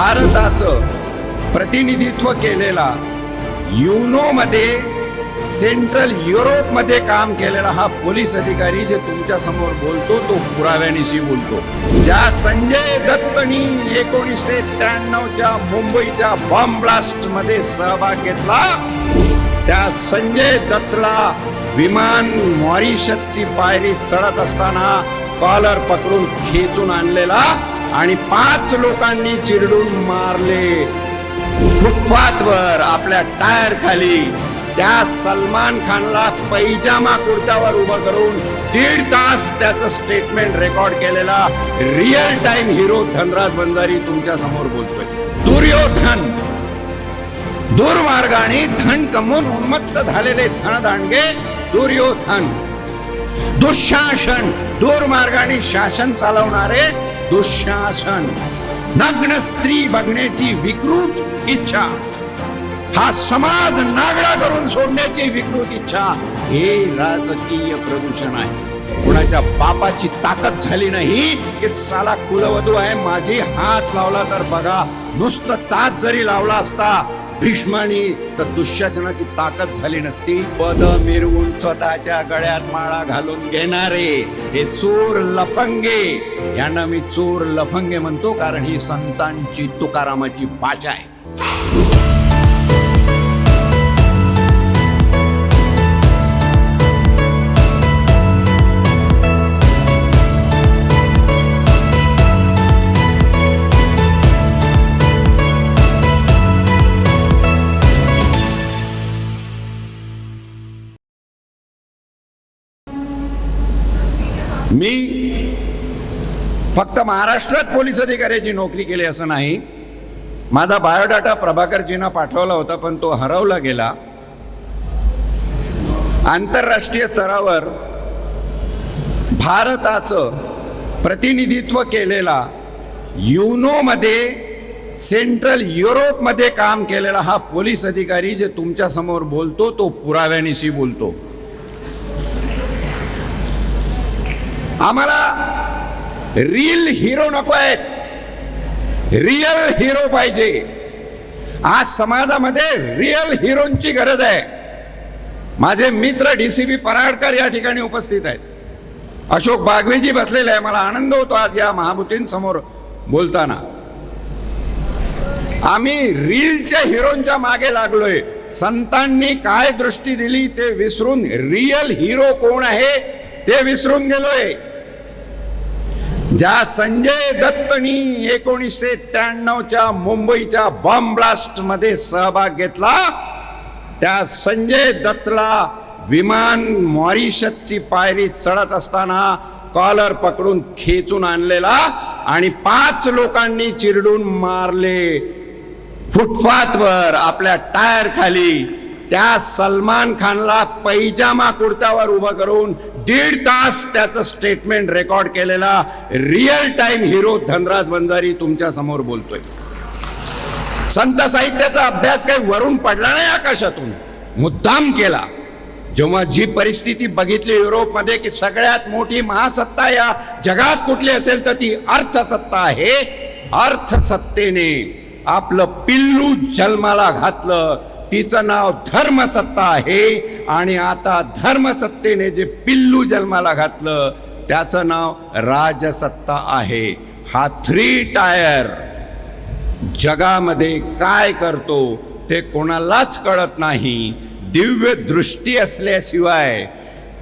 भारताचं प्रतिनिधित्व केलेला युनोमध्ये सेंट्रल युरोपमध्ये काम केलेला हा पोलीस अधिकारी जे तुमच्यासमोर बोलतो तो पुराव्यानिशी बोलतो. ज्या संजय दत्तनी एकोणीसशे त्र्याण्णवच्या मुंबईच्या बॉम्ब ब्लास्टमध्ये सहभाग घेतला त्या संजय दत्तला विमान मॉरिशसची पायरी चढत असताना कॉलर पकडून खेचून आणलेला आणि पाच लोकांनी चिरडून मारले. फुटपाथवर आपल्या टायर खाली. त्या सलमान खानला पैजामा कुर्त्यावर उभं करून दीड तास त्याचं स्टेटमेंट रेकॉर्ड केलेला real time hero Dhanraj Banjari तुमच्यासमोर बोलतोय. दुर्योधन. दुर्मार्गाने धन कमवून उन्मत्त झालेले धनदांडगे दुर्योधन. दुःशासन. दुर्मार्गाने शासन चालवणारे दुःशासन नग्न स्त्री बघण्याची विकृत इच्छा हा समाज नागडा करून सोडण्याची विकृत इच्छा हे राजकीय प्रदूषण आहे. कुणाच्या बापाची ताकद झाली नाही की साला कुलवधू आहे माझी हात लावला तर बघा नुसतं चाच जरी लावला असता भीष्माने तर दुःशासनाची ताकद झाली नसती. पद मिरवून स्वतःच्या गळ्यात माळा घालून घेणारे हे चोर लफंगे. यांना मी चोर लफंगे म्हणतो कारण ही संतांची तुकारामाची भाषा आहे. मी फक्त महाराष्ट्रात पोलीस अधिकाऱ्याची नोकरी केली असं नाही. माझा बायोडाटा प्रभाकरजींना पाठवला होता पण तो हरवला गेला. आंतरराष्ट्रीय स्तरावर भारताचं प्रतिनिधित्व केलेला युनोमध्ये सेंट्रल युरोपमध्ये काम केलेला हा पोलीस अधिकारी जे तुमच्यासमोर बोलतो तो पुराव्यानिशी बोलतो. आम्हाला रील हिरो नको आहेत. रिअल हिरो पाहिजे. आज समाजामध्ये रिअल हिरोंची गरज आहे. माझे मित्र डी सी बी पराडकर या ठिकाणी उपस्थित आहेत. अशोक बागवेजी बसलेले आहे. मला आनंद होतो आज या महाभूतींसमोर बोलताना. आम्ही रीलच्या हिरोंच्या मागे लागलोय. संतांनी काय दृष्टी दिली ते विसरून रिअल हिरो कोण आहे ते विसरून गेलोय. ज्या संजय दत्तनी एकोणीसशे त्र्याण्णवच्या मुंबईच्या बॉम्ब ब्लास्टमध्ये सहभाग घेतला त्या संजय दत्तला विमान मॉरिशसची पायरी चढत असताना कॉलर पकडून खेचून आणलेला आणि पाच लोकांनी चिरडून मारले. फुटपाथवर आपल्या टायर खाली त्या सलमान खानला पैजामा कुर्त्यावर उभं करून दीड तास त्याचं स्टेटमेंट रेकॉर्ड केलेला real time hero Dhanraj Vanjari तुमच्यासमोर बोलतोय. संत साहित्याचा अभ्यास काही वरून पडला नाही आकाशातून. मुद्दाम केला. जेव्हा जी परिस्थिती बघितली युरोपमध्ये की सगळ्यात मोठी महासत्ता या जगात कुठली असेल तर ती अर्थसत्ता आहे. अर्थसत्तेने आपलं पिल्लू जन्माला घातलं. तिचं नाव धर्मसत्ता आहे. आणि आता धर्मसत्तेने जे पिल्लू जन्माला घातलं त्याचं नाव राजसत्ता आहे. हा थ्री टायर जगामध्ये काय करतो ते कोणालाच कळत नाही. दिव्य दृष्टी असल्याशिवाय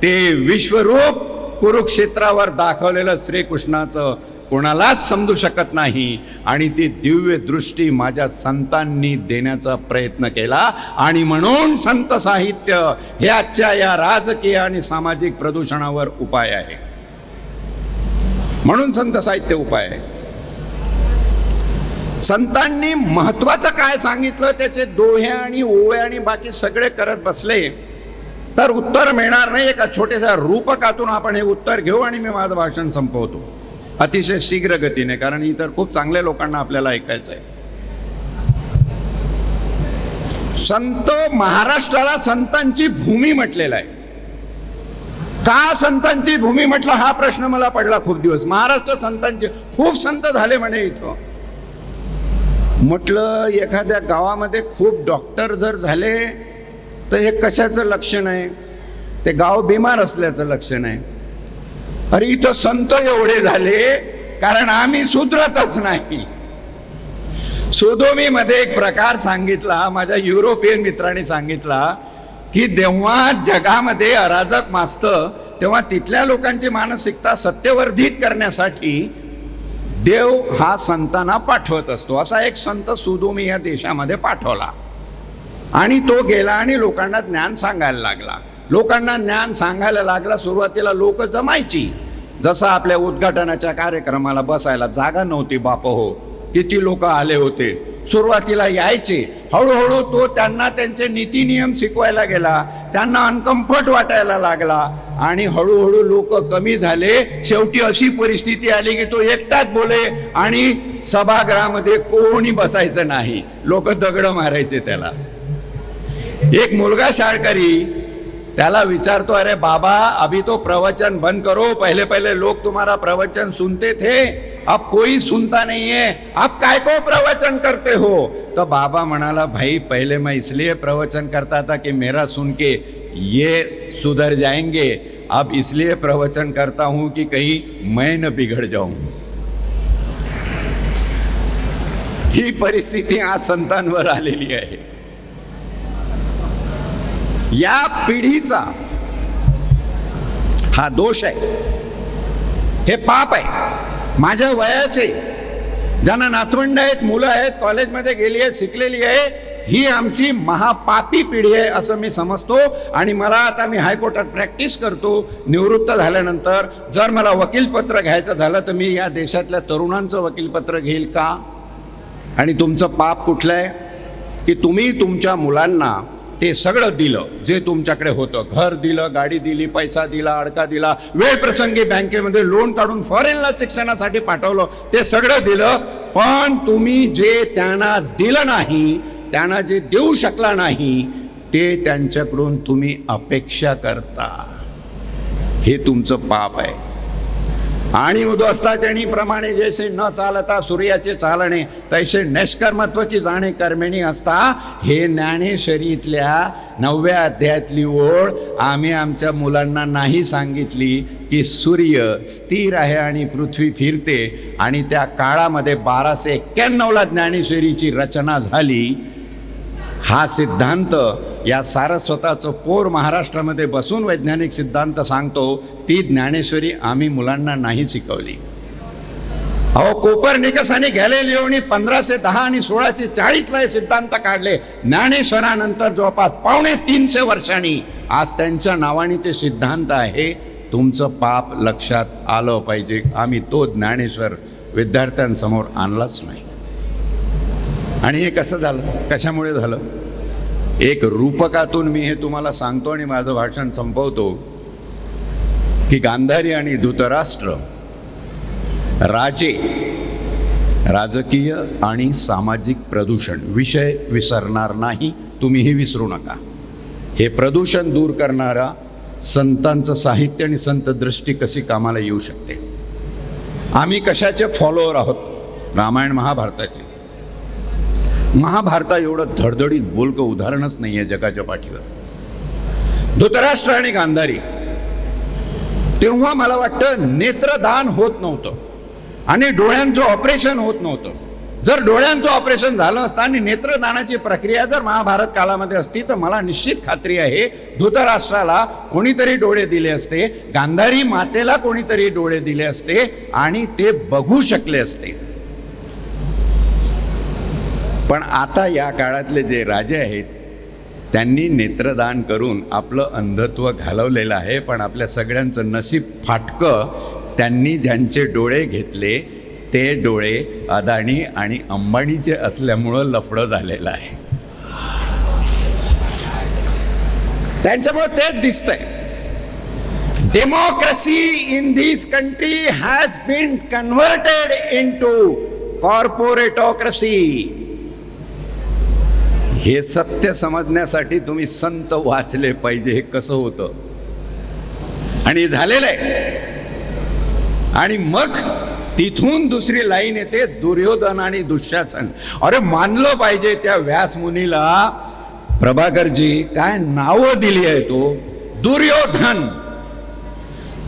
ते विश्वरूप कुरुक्षेत्रावर दाखवलेलं श्रीकृष्णाचं कोणालाच समजू शकत नाही. आणि ती दिव्य दृष्टी माझ्या संतांनी देण्याचा प्रयत्न केला. आणि म्हणून संत साहित्य हे आजच्या या राजकीय आणि सामाजिक प्रदूषणावर उपाय आहे. म्हणून संत साहित्य उपाय आहे. संतांनी महत्वाचं काय सांगितलं त्याचे दोहे आणि ओवे आणि बाकी सगळे करत बसले तर उत्तर मिळणार नाही. एका छोट्याशा रूपकातून आपण हे उत्तर घेऊ आणि मी माझं भाषण संपवतो. अतिशय शीघ्र गतीने कारण इतर खूप चांगल्या लोकांना आपल्याला ऐकायचं आहे. संत महाराष्ट्राला संतांची भूमी म्हटलेला आहे. का संतांची भूमी म्हटलं हा प्रश्न मला पडला खूप दिवस. महाराष्ट्र संतांचे खूप संत झाले म्हणे इथं. म्हटलं एखाद्या गावामध्ये खूप डॉक्टर जर झाले तर हे कशाचं लक्षण आहे? ते गाव बिमार असल्याचं लक्षण आहे. अरे इथं संत एवढे झाले कारण आम्ही सुधरतच नाही. सोदोमीमध्ये एक प्रकार सांगितला माझ्या युरोपियन मित्राने सांगितला की जेव्हा जगामध्ये अराजक माजतं तेव्हा तिथल्या लोकांची मानसिकता सत्यवर्धित करण्यासाठी देव हा संतांना पाठवत असतो. असा एक संत सुदोमी या देशामध्ये पाठवला. आणि तो गेला आणि लोकांना ज्ञान सांगायला लागला. लोकांना ज्ञान सांगायला लागला सुरुवातीला लोक जमायची. जसं आपल्या उद्घाटनाच्या कार्यक्रमाला बसायला जागा नव्हती बाप हो. किती लोक आले होते. सुरुवातीला यायचे. हळूहळू तो त्यांना त्यांचे नीती नियम शिकवायला गेला. त्यांना अनकम्फर्ट वाटायला लागला. आणि हळूहळू लोक कमी झाले. शेवटी अशी परिस्थिती आली की तो एकटाच बोले आणि सभागृहामध्ये कोणी बसायचं नाही. लोक दगड मारायचे त्याला. एक मुलगा शाळकरी त्याला विचारतो अरे बाबा, अभी तो प्रवचन बंद करो। पहले पहले लोग तुम्हारा प्रवचन सुनते थे, अब कोई सुनता नहीं है। आप काय को प्रवचन करते हो? तो बाबा मनाला भाई, पहले मैं इसलिए प्रवचन करता था कि मेरा सुन के ये सुधर जाएँगे। अब इसलिए प्रवचन करता हूँ कि कहीं मैं न बिगड़ जाऊँ। ही परिस्थिती आज संतान संतांवर आलेली आहे या पिढीचा हा दोष आहे. हे पाप आहे. माझ्या वयाचे ज्यांना नातवंड आहेत मुलं आहेत कॉलेजमध्ये गेली आहेत शिकलेली आहे ही आमची महापापी पिढी आहे असं मी समजतो आणि मला आता मी हायकोर्टात प्रॅक्टिस करतो. निवृत्त झाल्यानंतर जर मला वकीलपत्र घ्यायचं झालं तर मी या देशातल्या तरुणांचं वकीलपत्र घेईल का? आणि तुमचं पाप कुठलं आहे? की तुम्ही तुमच्या मुलांना ते सगळं दिलं. जे तुमच्याकडे होतं. घर दिलं गाडी दिली पैसा दिला अडका दिला. वेळ प्रसंगी बँकेमध्ये लोन काढून फॉरेनला शिक्षणासाठी पाठवलं. ते सगळं दिलं. पण तुम्ही जे त्यांना दिलं नाही त्यांना जे देऊ शकला नाही ते त्यांच्याकडून तुम्ही अपेक्षा करता. हे तुमचं पाप आहे. आणि उद्वस्ताचणी प्रमाणे जैसे न चालता सूर्याचे चालणे तैसे निष्कर्मत्वाची जाणे कर्मिणी असता. हे ज्ञानेश्वरीतल्या नवव्या अध्यायातली ओळ आम्ही आमच्या मुलांना नाही सांगितली की सूर्य स्थिर आहे आणि पृथ्वी फिरते आणि त्या काळामध्ये बाराशे एक्क्याण्णवला ज्ञानेश्वरीची रचना झाली. हा सिद्धांत या सारस्वताचं पोर महाराष्ट्रामध्ये बसून वैज्ञानिक सिद्धांत सांगतो. ती ज्ञानेश्वरी आम्ही मुलांना नाही शिकवली. अहो कोपर आणि गॅलेलिओनी पंधराशे दहा आणि सोळाशे चाळीसला हे सिद्धांत काढले. ज्ञानेश्वरानंतर जवळपास पावणे तीनशे वर्षांनी आज त्यांच्या नावाने ते सिद्धांत आहे. तुमचं पाप लक्षात आलं पाहिजे. आम्ही तो ज्ञानेश्वर विद्यार्थ्यांसमोर आणलाच नाही. आणि हे कसं झालं? कशामुळे झालं? एक रूपकातून मी हे तुम्हाला सांगतो आणि माझं भाषण संपवतो. की गांधारी आणि धृतराष्ट्र राजे राजकीय आणि सामाजिक प्रदूषण विषय विसरणार नाही तुम्हीही विसरू नका. हे प्रदूषण दूर करणारा संतांचं साहित्य आणि संत दृष्टी कशी कामाला येऊ शकते? आम्ही कशाचे फॉलोअर आहोत? रामायण महाभारताचे. महाभारता एवढं धडधडीत बोलकं उदाहरणच नाही आहे जगाच्या पाठीवर. धृतराष्ट्र आणि गांधारी तेव्हा मला वाटतं नेत्रदान होत नव्हतं. आणि डोळ्यांचं ऑपरेशन होत नव्हतं. जर डोळ्यांचं ऑपरेशन झालं असतं आणि नेत्रदानाची प्रक्रिया जर महाभारत काळामध्ये असती तर मला निश्चित खात्री आहे धृतराष्ट्राला कोणीतरी डोळे दिले असते गांधारी मातेला कोणीतरी डोळे दिले असते आणि ते बघू शकले असते. पण आता या काळातले जे राजे आहेत त्यांनी नेत्रदान करून आपलं अंधत्व घालवलेलं आहे पण आपल्या सगळ्यांचं नशीब फाटकं त्यांनी ज्यांचे डोळे घेतले ते डोळे अदानी आणि अंबानीचे असल्यामुळं लफडं झालेलं आहे. त्यांच्यामुळं तेच दिसतंय. Democracy in this country has been converted in to corporatocracy हे सत्य समजण्यासाठी तुम्ही संत वाचले पाहिजे हे कसं होतं? आणि झालेलं आहे. आणि मग तिथून दुसरी लाईन येते दुर्योधन आणि दुःशासन. अरे मानलं पाहिजे त्या व्यास मुनीला प्रभाकरजी काय नावं दिली आहे तो? दुर्योधन.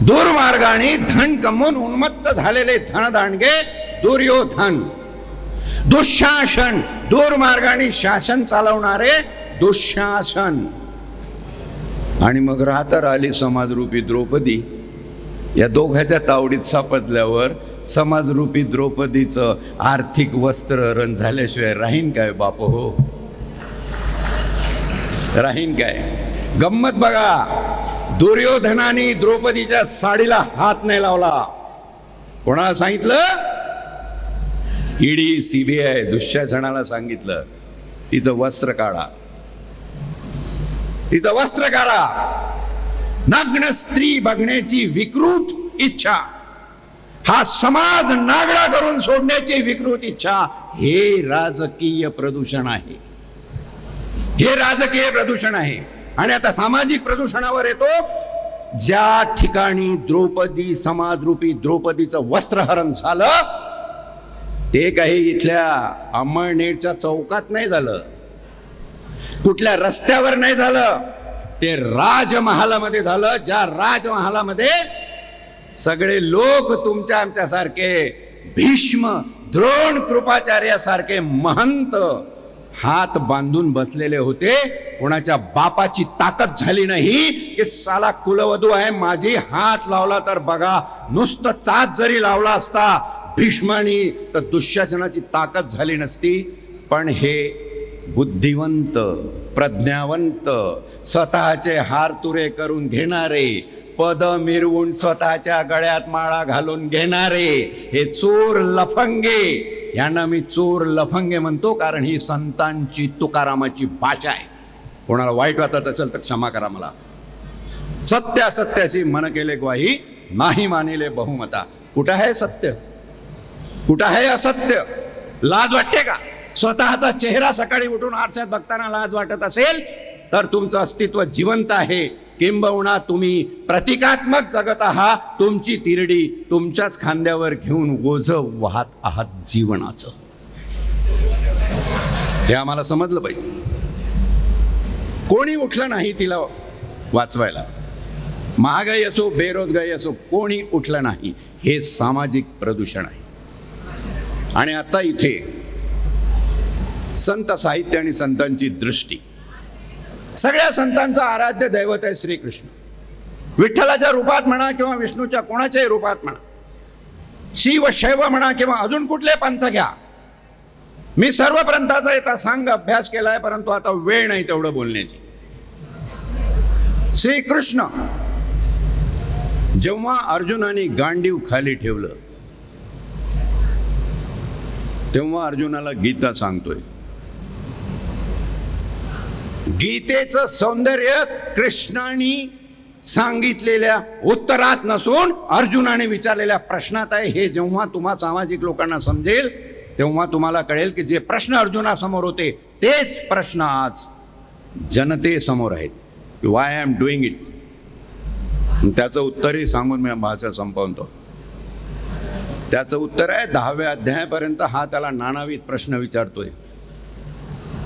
दुर्मार्गाने धन कमवून उन्मत्त झालेले धनदांडगे दुर्योधन. दुःशासन. दुर्मार्गाने शासन चालवणारे दुःशासन. आणि मग राहता राहिली समाजरूपी द्रौपदी. या दोघांच्या तावडीत सापडल्यावर समाजरूपी द्रौपदीचं आर्थिक वस्त्रहरण झाल्याशिवाय राहीन काय बाप हो? राहीन काय? गंमत बघा. दुर्योधनाने द्रौपदीच्या साडीला हात नाही लावला. कोणाला सांगितलं? ईडी आय दुःशासनाला सांगितलं तिचं वस्त्र काढा. तिचं वस्त्र काढा. नग्न स्त्री बघण्याची विकृत इच्छा. हा समाज नागडा करून सोडण्याची विकृत इच्छा. हे राजकीय प्रदूषण आहे. हे राजकीय प्रदूषण आहे. आणि आता सामाजिक प्रदूषणावर येतो. ज्या ठिकाणी द्रौपदी समाजरूपी द्रौपदीचं वस्त्रहरण झालं ते काही इथल्या अंमळनेरच्या चौकात नाही झालं. कुठल्या रस्त्यावर नाही झालं. ते राजमहालामध्ये झालं. ज्या राजमहालामध्ये सगळे लोक तुमच्या आमच्यासारखे भीष्म द्रोण कृपाचार्यासारखे महंत हात बांधून बसलेले होते. कोणाच्या बापाची ताकद झाली नाही. की साला कुलवधू आहे माझी हात लावला तर बघा नुसतं चाच जरी लावला असता भीष्मानी तर दुःशासनाची ताकद झाली नसती. पण हे बुद्धिवंत प्रज्ञावंत स्वतःचे हार तुरे करून घेणारे पद मिरवून स्वतःच्या गळ्यात माळा घालून घेणारे हे चोर लफंगे. यांना मी चोर लफंगे म्हणतो कारण ही संतांची तुकारामाची भाषा आहे. कोणाला वाईट वाटत असेल तर क्षमा करा मला. सत्य असत्याशी मन केले ग्वाही नाही मानिले बहुमता. कुठं आहे सत्य? कुठं आहे असत्य लाज वाटते का? स्वतःचा चेहरा सकाळी उठून आरशात बघताना लाज वाटत असेल तर तुमचं अस्तित्व जिवंत आहे. किंबहुना तुम्ही प्रतिकात्मक जगत आहात. तुमची तिरडी तुमच्याच खांद्यावर घेऊन ओझ वाहत आहात जीवनाचं. हे आम्हाला समजलं पाहिजे. कोणी उठलं नाही तिला वाचवायला? महागाई असो बेरोजगारी असो कोणी उठलं नाही हे सामाजिक प्रदूषण आहे. आणि आता इथे संत साहित्य आणि संतांची दृष्टी. सगळ्या संतांचा आराध्य दैवत आहे श्रीकृष्ण. विठ्ठलाच्या रूपात म्हणा किंवा विष्णूच्या कोणाच्याही रूपात म्हणा. शिव शैव म्हणा किंवा अजून कुठले पंथ घ्या. मी सर्व पंथाचा येता सांग अभ्यास केलाय परंतु आता वेळ नाही तेवढं बोलण्याची. श्रीकृष्ण जेव्हा अर्जुनाने गांडीव खाली ठेवलं तेव्हा अर्जुनाला गीता सांगतोय. गीतेचं सौंदर्य कृष्णाने सांगितलेल्या उत्तरात नसून अर्जुनाने विचारलेल्या प्रश्नात आहे हे जेव्हा तुम्हा सामाजिक लोकांना समजेल तेव्हा तुम्हाला कळेल की जे प्रश्न अर्जुनासमोर होते तेच प्रश्न आज जनतेसमोर आहेत. Why I am doing it त्याचं उत्तरही सांगून मी भाषा संपवतो. त्याचं उत्तर आहे दहाव्या अध्यायापर्यंत हा त्याला नानाविध प्रश्न विचारतोय.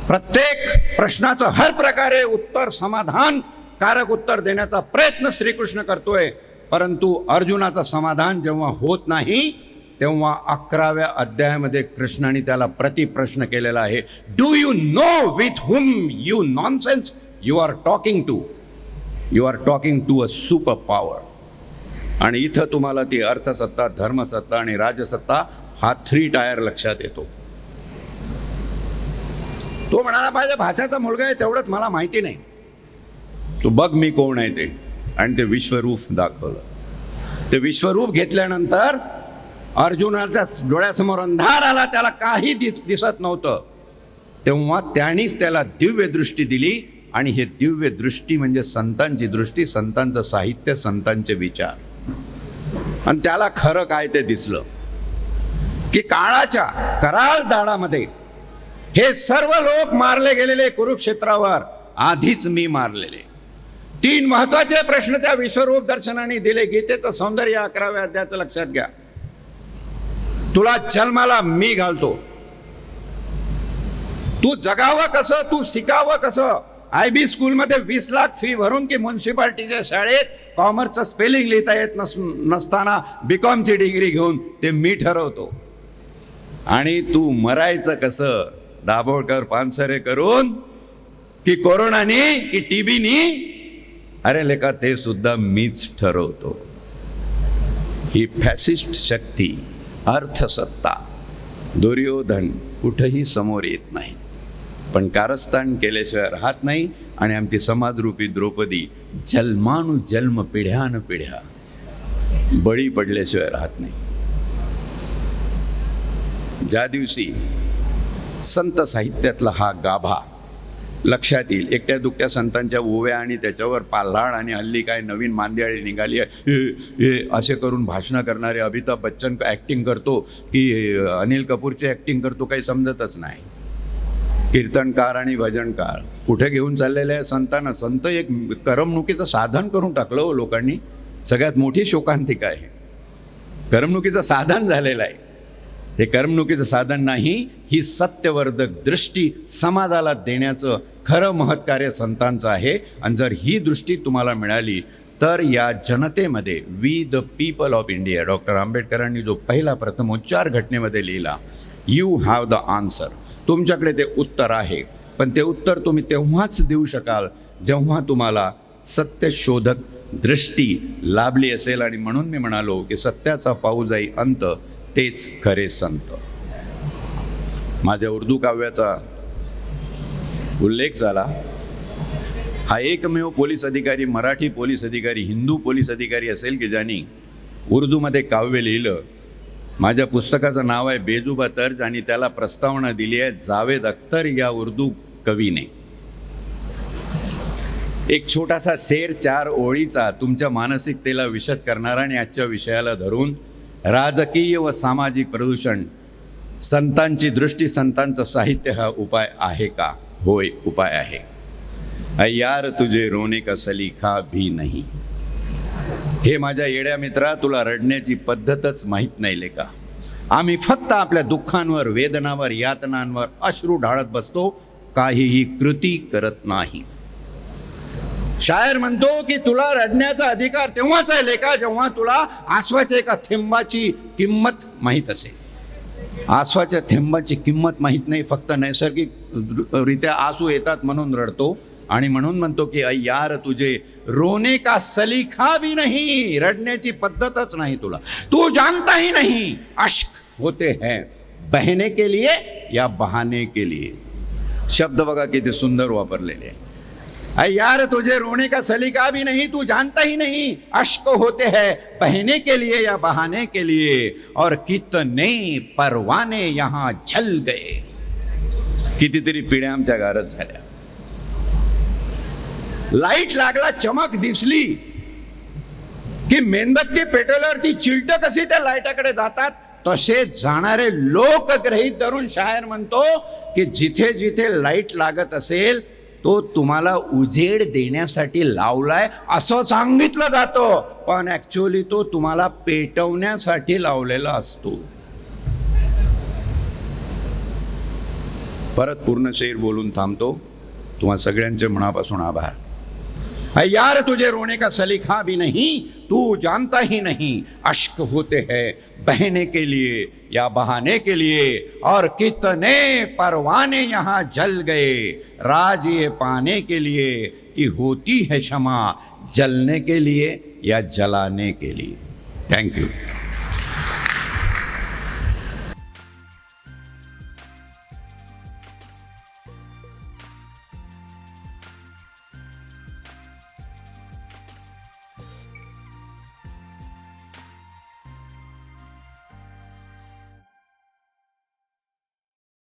प्रत्येक प्रश्नाचं हर प्रकारे उत्तर समाधान कारक उत्तर देण्याचा प्रयत्न श्रीकृष्ण करतोय. परंतु अर्जुनाचं समाधान जेव्हा होत नाही तेव्हा अकराव्या अध्यायामध्ये कृष्णाने त्याला प्रतिप्रश्न केलेला आहे. Do you know with whom you nonsense you are talking to you are talking to a super power आणि इथं तुम्हाला ती अर्थसत्ता धर्मसत्ता आणि राजसत्ता हा थ्री टायर लक्षात येतो. तो म्हणाला पाहिजे भाच्याचा मुलगा आहे तेवढंच मला माहिती नाही. तू बघ मी कोण आहे ते. आणि ते विश्वरूप दाखवलं. ते विश्वरूप घेतल्यानंतर अर्जुनाच्या डोळ्यासमोर अंधार आला त्याला काही दिस दिसत नव्हतं. तेव्हा त्यानेच त्याला दिव्य दृष्टी दिली आणि हे दिव्य दृष्टी म्हणजे संतांची दृष्टी संतांचं साहित्य संतांचे विचार. आणि त्याला खरं काय ते दिसलं? की काळाच्या कराल दाडामध्ये हे सर्व लोक मारले गेलेले कुरुक्षेत्रावर आधीच मी मारलेले. तीन महत्त्वाचे प्रश्न त्या विश्वरूप दर्शनाने दिले. गीतेचं सौंदर्य अकराव्या अध्यायाचं लक्षात घ्या. तुला जन्माला मी घालतो. तू जगावं कसं? तू शिकावं कसं? आय बी स्कूलमध्ये वीस लाख फी भरून की म्युन्सिपाल्टीच्या शाळेत कॉमर्सचं स्पेलिंग लिहिता येत नस नसताना बी कॉमची डिग्री घेऊन ते मी ठरवतो. आणि तू मरायचं कसं? दाभोळकर पानसरे करून की कोरोनानी की टीबीनी अरे लेका ते सुद्धा मीच ठरवतो. ही फॅसिस्ट शक्ती अर्थसत्ता दुर्योधन कुठंही समोर येत नाही पण कारस्थान केल्याशिवाय राहत नाही आणि आमची समाजरूपी द्रौपदी जन्मानुजन्म पिढ्यान पिढ्या बळी पडल्याशिवाय राहत नाही. ज्या दिवशी संत साहित्यातला हा गाभा लक्षात येईल एकट्या दुकट्या संतांच्या ओव्या आणि त्याच्यावर पाल्हाड आणि हल्ली काय नवीन मांदियाळी निघाली आहे हे हे असे करून भाषणं करणारे अमिताभ बच्चन ॲक्टिंग करतो की अनिल कपूरची ॲक्टिंग करतो काही समजतच नाही. कीर्तनकार आणि भजनकार. कुठे घेऊन चाललेले आहे संतांना? संत एक करमणुकीचं साधन करून टाकलं हो लोकांनी. सगळ्यात मोठी शोकांतिका आहे. करमणुकीचं साधन झालेलं आहे. हे करमणुकीचं साधन नाही ही सत्यवर्धक दृष्टी समाजाला देण्याचं खरं महत्कार्य संतांचं आहे. आणि जर ही दृष्टी तुम्हाला मिळाली तर या जनतेमध्ये we the people of India doctor आंबेडकरांनी जो पहिला प्रथमोच्चार घटनेमध्ये लिहिला यू हॅव द आन्सर तुमच्याकडे ते उत्तर आहे. पण ते उत्तर तुम्ही तेव्हाच देऊ शकाल जेव्हा तुम्हाला सत्यशोधक दृष्टी लाभली असेल. आणि म्हणून मी म्हणालो की सत्याचा पाऊ जाई अंत तेच खरे संत. माझ्या उर्दू काव्याचा उल्लेख झाला. हा एकमेव पोलीस अधिकारी मराठी पोलीस अधिकारी हिंदू पोलीस अधिकारी असेल की ज्यांनी उर्दूमध्ये काव्य लिहिलं माझ्या पुस्तकाचं नाव आहे बेजुबा तर्ज आणि त्याला प्रस्तावना दिली आहे जावेद अख्तर या उर्दू कवीने. एक छोटासा शेर चार ओळीचा तुमच्या मानसिकतेला विशद करणारा आणि आजच्या विषयाला धरून राजकीय व सामाजिक प्रदूषण संतांची दृष्टी संतांचं साहित्य हा उपाय आहे का? होय उपाय आहे. अ यार तुझे रोने का सलीखा भी नाही. हे माझ्या येड्या मित्रा तुला रडण्याची पद्धतच माहीत नाही लेका आम्ही फक्त आपल्या दुःखांवर वेदनावर यातनांवर अश्रू ढाळत बसतो काहीही कृती करत नाही. शायर म्हणतो की तुला रडण्याचा अधिकार तेव्हाच आहे लेका जेव्हा तुला आसवाच्या एका थेंबाची किंमत माहीत असेल. आसवाच्या थेंबाची किंमत माहीत नाही फक्त नैसर्गिक रित्या आसू येतात म्हणून रडतो. आणि म्हणून म्हणतो की "अय यार तुझे रोने का सलीखा भी नाही रडण्याची पद्धतच नाही तुला. तू जानताही नाही अश्क होते हैं बहने के लिए या बहाने के लिए. शब्द बघा किती सुंदर वापरलेले अय यार तुझे रोने का सलीका भी नहीं तू जानता ही नहीं अश्क होते हैं बहने के लिए या बहाने के लिए. और कितने परवाने यहाँ जल गए. कितीतरी पिढ्या आमच्या गारत झाल्या. लाइट लागला चमक दिसली. की मेणबत्ती पेटवल्यावरती चिलट कशी त्या लाईटाकडे जातात? तसे जाणारे लोक ग्रहित धरून शायर म्हणतो की जिथे जिथे लाइट लागत असेल तो तुम्हाला उजेड देण्यासाठी लावलाय असं सांगितलं जातं. पण ऍक्च्युअली तो तुम्हाला पेटवण्यासाठी लावलेला असतो. परत पूर्ण शेर बोलून थांबतो. तुम्हा सगळ्यांचे मनापासून आभार. यार, तुझे रोने का सलीखा भी नहीं, तू जानता ही नहीं, अश्क होते हैं बहने के लिए या बहाने के लिए। और कितने परवाने यहाँ जल गए राज ये पाने के लिए कि होती है क्षमा जलने के लिए या जलाने के लिए। Thank you